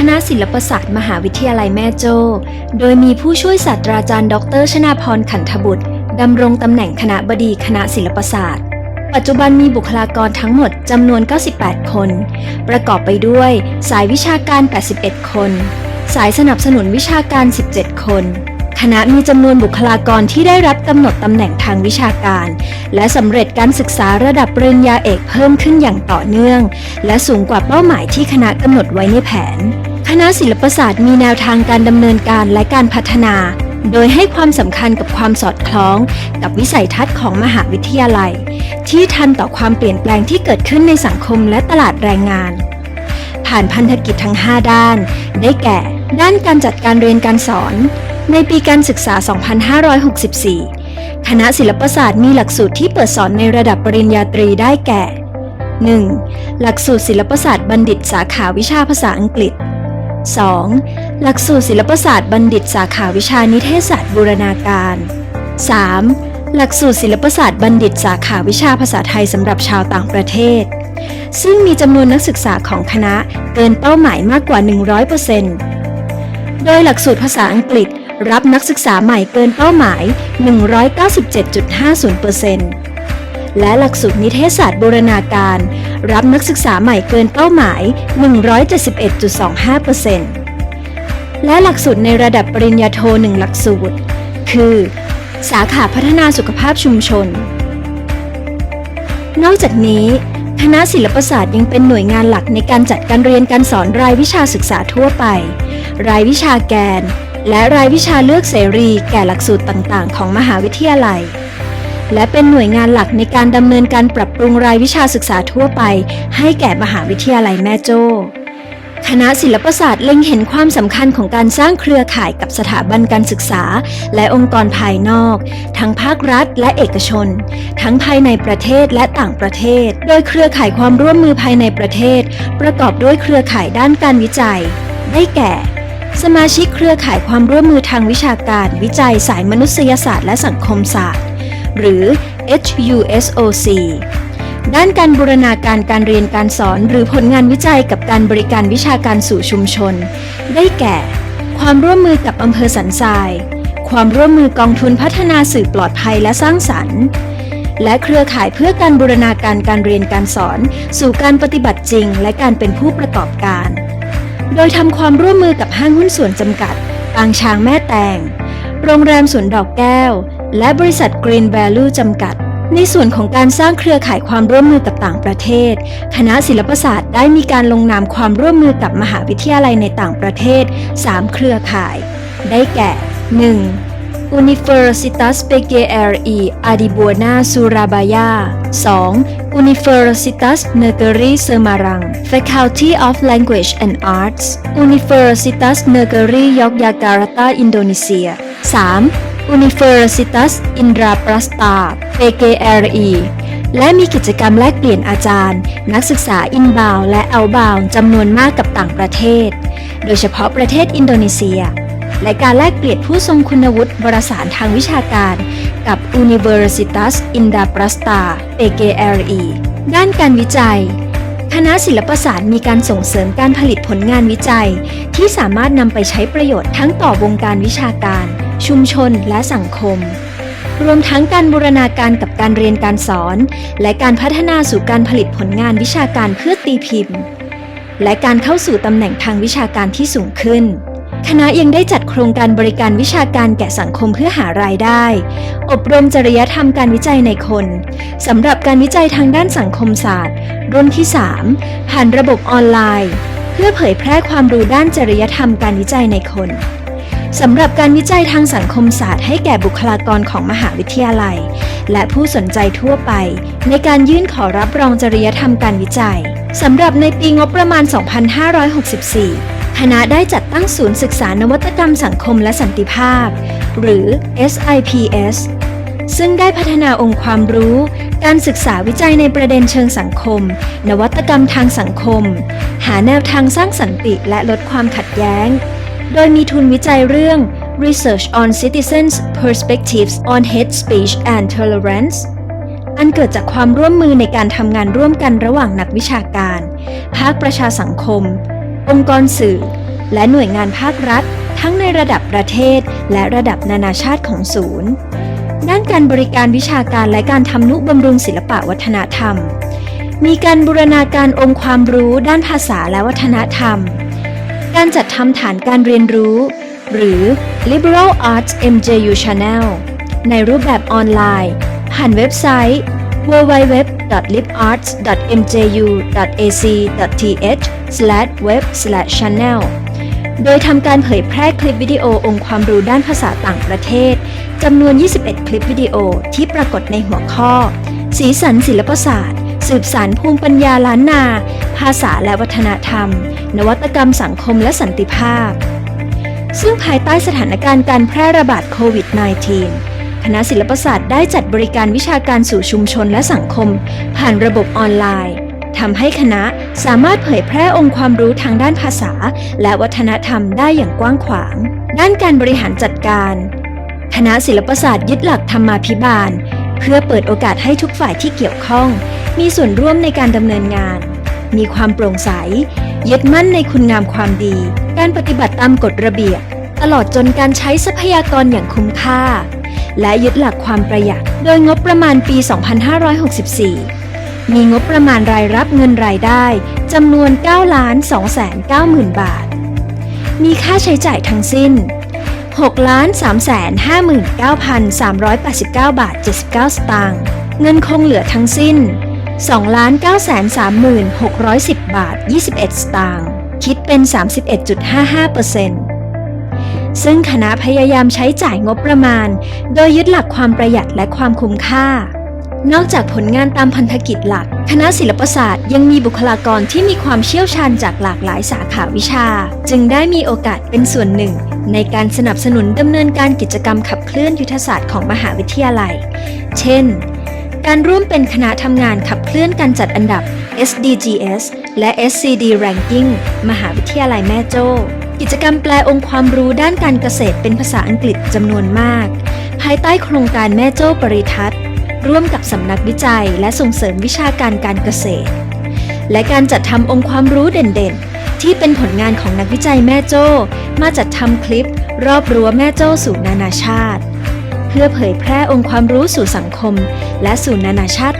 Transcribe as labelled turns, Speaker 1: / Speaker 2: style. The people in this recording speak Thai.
Speaker 1: คณะศิลปศาสตร์มหาวิทยาลัยแม่โจ้ โดยมีผู้ช่วยศาสตราจารย์ ดรชนาพรขันธบุตรดำรงตำแหน่งคณะบดีคณะศิลปศาสตร์ ปัจจุบันมีบุคลากรทั้งหมดจำนวน 98 คน ประกอบไปด้วย สายวิชาการ 81 คน สายสนับสนุนวิชาการ 17 คน คณะมีจำนวนบุคลากรที่ได้รับกำหนดตำแหน่งทางวิชาการ และสำเร็จการศึกษาระดับปริญญาเอกเพิ่มขึ้นอย่างต่อเนื่อง และสูงกว่าเป้าหมายที่คณะกำหนดไว้ในแผน คณะศิลปศาสตร์มีแนวทางการดำเนินการและการพัฒนา โดยให้ความสำคัญกับความสอดคล้อง กับวิสัยทัศน์ของมหาวิทยาลัย ที่ทันต่อความเปลี่ยนแปลงที่เกิดขึ้นในสังคมและตลาดแรงงาน ผ่านพันธกิจทั้ง 5 ด้าน ได้แก่ ด้านการจัดการเรียนการสอน ในปีการศึกษา 2564 คณะศิลปศาสตร์มีหลักสูตรที่เปิดสอนในระดับปริญญาตรีได้แก่ 1. หลักสูตรศิลปศาสตร์บัณฑิตสาขาวิชาภาษาอังกฤษ 2. หลักสูตรศิลปศาสตร์บัณฑิตสาขาวิชานิเทศศาสตร์บูรณาการ 3. หลักสูตรศิลปศาสตร์บัณฑิตสาขาวิชาภาษาไทยสำหรับชาวต่างประเทศ ซึ่งมีจำนวนนักศึกษาของคณะเกินเป้าหมายมากกว่า 100%โดยหลักสูตรภาษาอังกฤษรับนักศึกษาใหม่เกินเป้าหมาย 197.50% และหลักสูตรนิเทศศาสตร์บูรณาการ รับนักศึกษาใหม่เกินเป้าหมาย 171.25%และหลักสูตรในระดับปริญญาโทหนึ่งหลักสูตร คือ สาขาพัฒนาสุขภาพชุมชน นอกจากนี้คณะศิลปศาสตร์ยังเป็นหน่วยงานหลักในการจัดการเรียนการสอนรายวิชาศึกษาทั่วไป รายวิชาแกน และรายวิชาเลือกเสรีแก่หลักสูตรต่าง ๆ ของมหาวิทยาลัย และเป็นหน่วยงานหลักในการดำเนินการปรับปรุงรายวิชาศึกษาทั่วไป ให้แก่มหาวิทยาลัยแม่โจ้คณะศิลปศาสตร์เล็งเห็นความสำคัญของการสร้างเครือข่ายกับสถาบันการศึกษา และองค์กรภายนอก ทั้งภาครัฐและเอกชน ทั้งภายในประเทศและต่างประเทศ โดยเครือข่ายความร่วมมือภายในประเทศ ประกอบด้วยเครือข่ายด้านการวิจัย ได้แก่ สมาชิกเครือข่ายความร่วมมือทางวิชาการ วิจัยสายมนุษยศาสตร์และสังคมศาสตร์ หรือ HUSOC ด้านการบูรณาการการเรียนการสอนหรือผลงานวิจัยกับการบริการวิชาการสู่ชุมชน ได้แก่ ความร่วมมือกับอำเภอสันทราย ความร่วมมือกองทุนพัฒนาสื่อปลอดภัยและสร้างสรรค์ และเครือข่ายเพื่อการบูรณาการการเรียนการสอน สู่การปฏิบัติจริง และการเป็นผู้ประกอบการ โดยทำความร่วมมือกับห้างหุ้นส่วนจำกัด ปางช้างแม่แตง โรงแรมสวนดอกแก้ว และบริษัท Green Value จำกัด ในส่วนของการสร้างเครือข่ายความร่วมมือกับต่างประเทศ คณะศิลปศาสตร์ได้มีการลงนามความร่วมมือกับมหาวิทยาลัยในต่างประเทศ 3 เครือข่าย ได้แก่ 1. Universitas PGRI Adibuana Surabaya 2. Universitas Negeri Semarang Faculty of Language and Arts Universitas Negeri Yogyakarta Indonesia 3. Universitas Indraprasta PGRI และมีกิจกรรมแลกเปลี่ยนอาจารย์ นักศึกษาอินบาวและเอาบาวจำนวนมากกับต่างประเทศ โดยเฉพาะประเทศอินโดนีเซีย และการแลกเปลี่ยนผู้ทรงคุณวุฒิวารสารทางวิชาการ กับ Universitas Indraprasta PGRI ด้านการวิจัยคณะศิลปศาสตร์มีการส่งเสริมการผลิตผลงานวิจัย ที่สามารถนำไปใช้ประโยชน์ทั้งต่อวงการวิชาการ ชุมชนและสังคม รวมทั้งการบูรณาการกับการเรียนการสอน และการพัฒนาสู่การผลิตผลงานวิชาการเพื่อตีพิมพ์ และการเข้าสู่ตำแหน่งทางวิชาการที่สูงขึ้นคณะยังได้จัดโครงการบริการวิชาการแก่สังคมเพื่อหารายได้ อบรมจริยธรรมการวิจัยในคนสำหรับการวิจัยทางด้านสังคมศาสตร์ รุ่นที่ 3 ผ่านระบบออนไลน์ เพื่อเผยแพร่ความรู้ด้านจริยธรรมการวิจัยในคน สำหรับการวิจัยทางสังคมศาสตร์ให้แก่บุคลากรของมหาวิทยาลัย และผู้สนใจทั่วไป ในการยื่นขอรับรองจริยธรรมการวิจัยสำหรับในปีงบประมาณ 2564 คณะได้จัดตั้งศูนย์ศึกษานวัตกรรมสังคมและสันติภาพ หรือ SIPS ซึ่งได้พัฒนาองค์ความรู้ การศึกษาวิจัยในประเด็นเชิงสังคม นวัตกรรมทางสังคม หาแนวทางสร้างสันติและลดความขัดแย้ง โดยมีทุนวิจัยเรื่อง Research on Citizens Perspectives on Hate Speech and Tolerance อันเกิดจากความร่วมมือในการทำงานร่วมกันระหว่างนักวิชาการ ภาคประชาสังคม องค์กรสื่อ และหน่วยงานภาครัฐ ทั้งในระดับประเทศ และระดับนานาชาติของศูนย์ ด้านการบริการวิชาการและการทำนุบำรุงศิลปะวัฒนธรรม มีการบูรณาการองค์ความรู้ด้านภาษาและวัฒนธรรม การจัดทำฐานการเรียนรู้ หรือ Liberal Arts MJU Channel ในรูปแบบออนไลน์ ผ่านเว็บไซต์ www.libarts.mju.ac.th/web/channel โดยทำการเผยแพร่คลิปวิดีโอองค์ความรู้ด้านภาษาต่างประเทศจำนวน 21 คลิปวิดีโอที่ปรากฏในหัวข้อ สีสันศิลปศาสตร์ สืบสารภูมิปัญญาล้านนา ภาษาและวัฒนธรรม นวัตกรรมสังคมและสันติภาพ ซึ่งภายใต้สถานการณ์การแพร่ระบาดโควิด -19 คณะศิลปศาสตร์ได้จัดบริการวิชาการสู่ชุมชนและสังคม ผ่านระบบออนไลน์ทำให้คณะสามารถเผยแพร่องค์ความรู้ทางด้านภาษา และวัฒนธรรมได้อย่างกว้างขวาง ด้านการบริหารจัดการ คณะศิลปศาสตร์ยึดหลักธรรมาภิบาล เพื่อเปิดโอกาสให้ทุกฝ่ายที่เกี่ยวข้อง มีส่วนร่วมในการดำเนินงาน มีความโปร่งใส ยึดมั่นในคุณงามความดี การปฏิบัติตามกฎระเบียบ ตลอดจนการใช้ทรัพยากรอย่างคุ้มค่า และยึดหลักความประหยัด โดยงบประมาณปี 2564 มีงบประมาณรายรับเงินรายได้จำนวน 9 2 9 0 0 0 0บาท มีค่าใช้จ่ายทั้งสิ้น 6 3 5 9 3 8 9 บาท 79 สตางค์ เงินคงเหลือทั้งสิ้น 2 9 3 6 1 0 บาท 21 สตางค์คิดเป็น 31.55%ซึ่งคณะพยายามใช้จ่ายงบประมาณ โดยยึดหลักความประหยัดและความคุ้มค่า นอกจากผลงานตามพันธกิจหลัก คณะศิลปศาสตร์ยังมีบุคลากรที่มีความเชี่ยวชาญจากหลากหลายสาขาวิชา จึงได้มีโอกาสเป็นส่วนหนึ่ง ในการสนับสนุนดำเนินการกิจกรรมขับเคลื่อนยุทธศาสตร์ของมหาวิทยาลัย เช่น การร่วมเป็นคณะทำงานขับเคลื่อนการจัดอันดับ SDGs และ SCD Ranking มหาวิทยาลัยแม่โจ้ กิจกรรมแปลองค์ความรู้ด้านการเกษตรเป็นภาษาอังกฤษจำนวนมาก ภายใต้โครงการแม่โจ้ปริทัศน์ ร่วมกับสำนักวิจัยและส่งเสริมวิชาการการเกษตร และการจัดทำองค์ความรู้เด่นๆ ที่เป็นผลงานของนักวิจัยแม่โจ้ มาจัดทำคลิป รอบรั้วแม่โจ้สู่นานาชาติ พื่อเผยแพร่องค์ความรู้สู่สังคม และสู่นานาชาติ